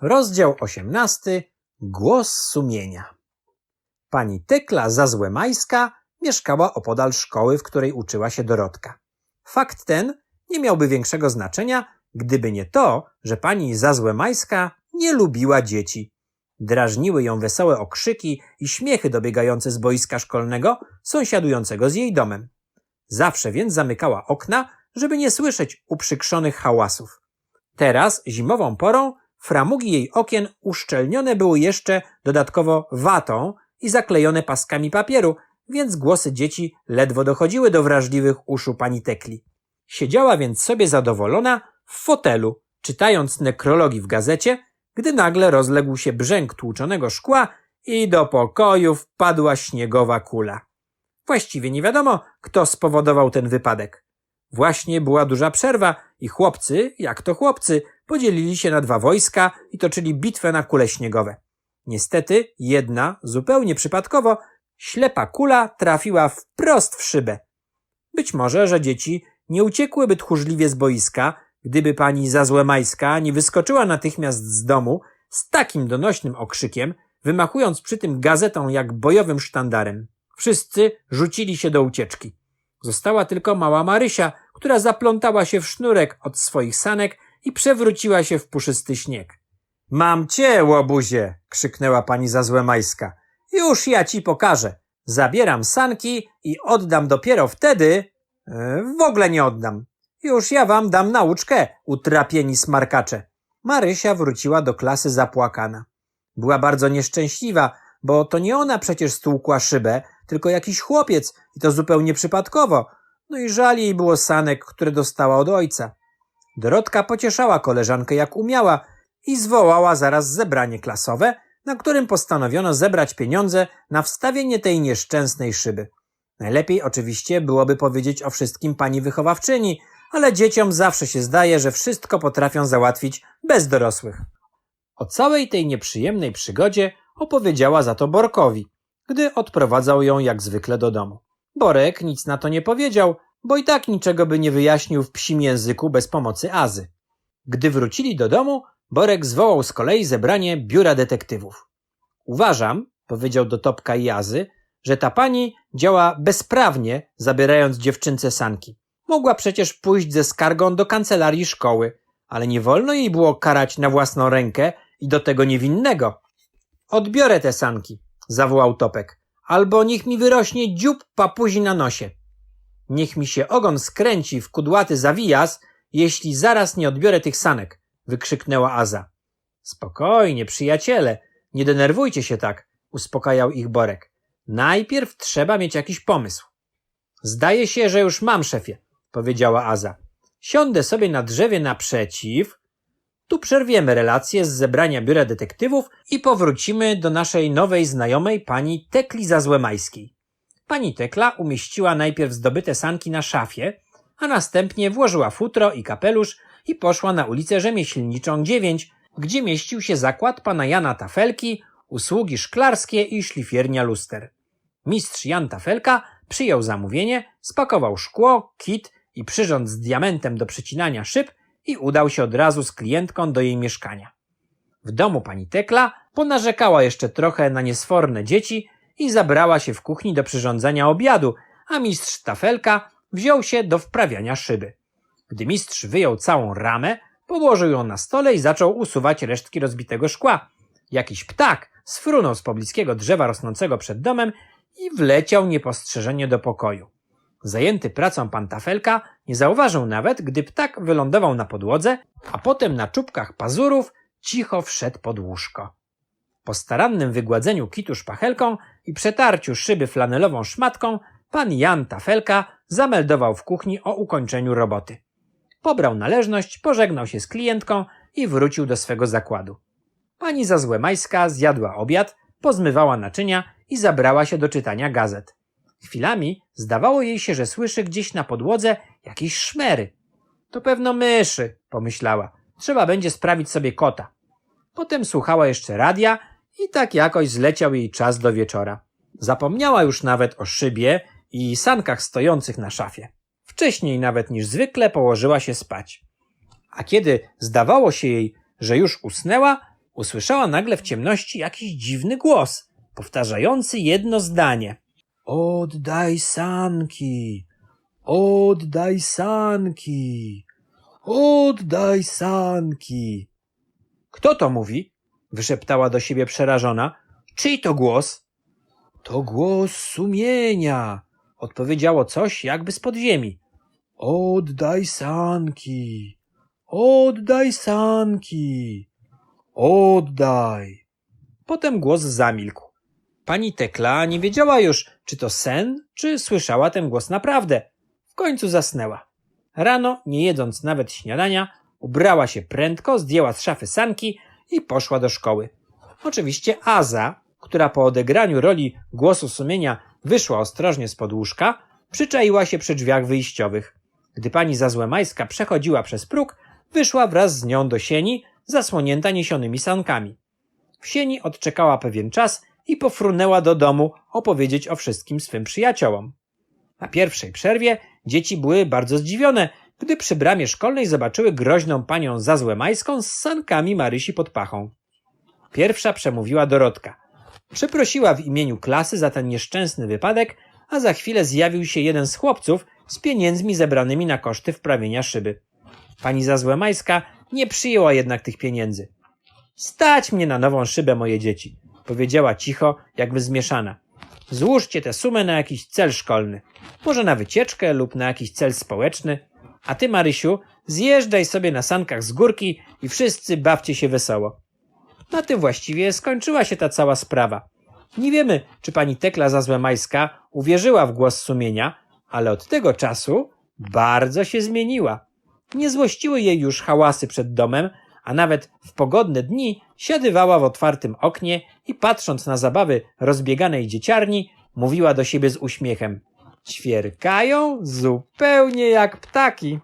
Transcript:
Rozdział 18. Głos sumienia. Pani Tekla Zazłemajska mieszkała opodal szkoły, w której uczyła się Dorotka. Fakt ten nie miałby większego znaczenia, gdyby nie to, że pani Zazłemajska nie lubiła dzieci. Drażniły ją wesołe okrzyki i śmiechy dobiegające z boiska szkolnego, sąsiadującego z jej domem. Zawsze więc zamykała okna, żeby nie słyszeć uprzykrzonych hałasów. Teraz, zimową porą, framugi jej okien uszczelnione były jeszcze dodatkowo watą i zaklejone paskami papieru, więc głosy dzieci ledwo dochodziły do wrażliwych uszu pani Tekli. Siedziała więc sobie zadowolona w fotelu, czytając nekrologii w gazecie, gdy nagle rozległ się brzęk tłuczonego szkła i do pokoju wpadła śniegowa kula. Właściwie nie wiadomo, kto spowodował ten wypadek. Właśnie była duża przerwa i chłopcy, jak to chłopcy, podzielili się na dwa wojska i toczyli bitwę na kule śniegowe. Niestety jedna, zupełnie przypadkowo, ślepa kula trafiła wprost w szybę. Być może, że dzieci nie uciekłyby tchórzliwie z boiska, gdyby pani Zazłemajska nie wyskoczyła natychmiast z domu z takim donośnym okrzykiem, wymachując przy tym gazetą jak bojowym sztandarem. Wszyscy rzucili się do ucieczki. Została tylko mała Marysia, która zaplątała się w sznurek od swoich sanek i przewróciła się w puszysty śnieg. Mam cię, łobuzie! krzyknęła pani Zazłemajska. Już ja ci pokażę. Zabieram sanki i oddam dopiero wtedy. E, w ogóle nie oddam. Już ja wam dam nauczkę, utrapieni smarkacze. Marysia wróciła do klasy zapłakana. Była bardzo nieszczęśliwa, bo to nie ona przecież stłukła szybę, tylko jakiś chłopiec i to zupełnie przypadkowo. No i żal jej było sanek, które dostała od ojca. Dorotka pocieszała koleżankę jak umiała i zwołała zaraz zebranie klasowe, na którym postanowiono zebrać pieniądze na wstawienie tej nieszczęsnej szyby. Najlepiej oczywiście byłoby powiedzieć o wszystkim pani wychowawczyni, ale dzieciom zawsze się zdaje, że wszystko potrafią załatwić bez dorosłych. O całej tej nieprzyjemnej przygodzie opowiedziała za to Borkowi, gdy odprowadzał ją jak zwykle do domu. Borek nic na to nie powiedział, bo i tak niczego by nie wyjaśnił w psim języku bez pomocy Azy. Gdy wrócili do domu, Borek zwołał z kolei zebranie biura detektywów. Uważam, powiedział do Topka i Azy, że ta pani działa bezprawnie, zabierając dziewczynce sanki. Mogła przecież pójść ze skargą do kancelarii szkoły, ale nie wolno jej było karać na własną rękę i do tego niewinnego. Odbiorę te sanki, zawołał Topek, albo niech mi wyrośnie dziób papuzi na nosie. Niech mi się ogon skręci w kudłaty zawijas, jeśli zaraz nie odbiorę tych sanek, wykrzyknęła Aza. Spokojnie, przyjaciele, nie denerwujcie się tak, uspokajał ich Borek. Najpierw trzeba mieć jakiś pomysł. Zdaje się, że już mam, szefie, powiedziała Aza. Siądę sobie na drzewie naprzeciw. Tu przerwiemy relacje z zebrania biura detektywów i powrócimy do naszej nowej znajomej pani Tekli Zazłemajskiej. Pani Tekla umieściła najpierw zdobyte sanki na szafie, a następnie włożyła futro i kapelusz i poszła na ulicę Rzemieślniczą 9, gdzie mieścił się zakład pana Jana Tafelki, usługi szklarskie i szlifiernia luster. Mistrz Jan Tafelka przyjął zamówienie, spakował szkło, kit i przyrząd z diamentem do przycinania szyb i udał się od razu z klientką do jej mieszkania. W domu pani Tekla ponarzekała jeszcze trochę na niesforne dzieci i zabrała się w kuchni do przyrządzania obiadu, a mistrz Tafelka wziął się do wprawiania szyby. Gdy mistrz wyjął całą ramę, położył ją na stole i zaczął usuwać resztki rozbitego szkła. Jakiś ptak sfrunął z pobliskiego drzewa rosnącego przed domem i wleciał niepostrzeżenie do pokoju. Zajęty pracą pan Tafelka nie zauważył nawet, gdy ptak wylądował na podłodze, a potem na czubkach pazurów cicho wszedł pod łóżko. Po starannym wygładzeniu kitu szpachelką i przetarciu szyby flanelową szmatką, pan Jan Tafelka zameldował w kuchni o ukończeniu roboty. Pobrał należność, pożegnał się z klientką i wrócił do swego zakładu. Pani Zazłemajska zjadła obiad, pozmywała naczynia i zabrała się do czytania gazet. Chwilami zdawało jej się, że słyszy gdzieś na podłodze jakieś szmery. To pewno myszy, pomyślała. Trzeba będzie sprawić sobie kota. Potem słuchała jeszcze radia i tak jakoś zleciał jej czas do wieczora. Zapomniała już nawet o szybie i sankach stojących na szafie. Wcześniej nawet niż zwykle położyła się spać. A kiedy zdawało się jej, że już usnęła, usłyszała nagle w ciemności jakiś dziwny głos, powtarzający jedno zdanie. Oddaj sanki, oddaj sanki, oddaj sanki. Kto to mówi? Wyszeptała do siebie przerażona. Czyj to głos? To głos sumienia, odpowiedziało coś jakby z podziemi. Oddaj sanki, oddaj sanki, oddaj. Potem głos zamilkł. Pani Tekla nie wiedziała już, czy to sen, czy słyszała ten głos naprawdę. W końcu zasnęła. Rano, nie jedząc nawet śniadania, ubrała się prędko, zdjęła z szafy sanki i poszła do szkoły. Oczywiście Aza, która po odegraniu roli głosu sumienia wyszła ostrożnie z łóżka, przyczaiła się przy drzwiach wyjściowych. Gdy pani Zazłemajska przechodziła przez próg, wyszła wraz z nią do sieni, zasłonięta niesionymi sankami. W sieni odczekała pewien czas i pofrunęła do domu opowiedzieć o wszystkim swym przyjaciołom. Na pierwszej przerwie dzieci były bardzo zdziwione, gdy przy bramie szkolnej zobaczyły groźną panią Zazłemajską z sankami Marysi pod pachą. Pierwsza przemówiła Dorotka. Przeprosiła w imieniu klasy za ten nieszczęsny wypadek, a za chwilę zjawił się jeden z chłopców z pieniędzmi zebranymi na koszty wprawienia szyby. Pani Zazłemajska nie przyjęła jednak tych pieniędzy. Stać mnie na nową szybę, moje dzieci, powiedziała cicho, jakby zmieszana. Złóżcie tę sumę na jakiś cel szkolny, może na wycieczkę lub na jakiś cel społeczny, a ty, Marysiu, zjeżdżaj sobie na sankach z górki i wszyscy bawcie się wesoło. Na tym właściwie skończyła się ta cała sprawa. Nie wiemy, czy pani Tekla Zazłemajska uwierzyła w głos sumienia, ale od tego czasu bardzo się zmieniła. Nie złościły jej już hałasy przed domem, a nawet w pogodne dni siadywała w otwartym oknie i patrząc na zabawy rozbieganej dzieciarni, mówiła do siebie z uśmiechem. Ćwierkają zupełnie jak ptaki.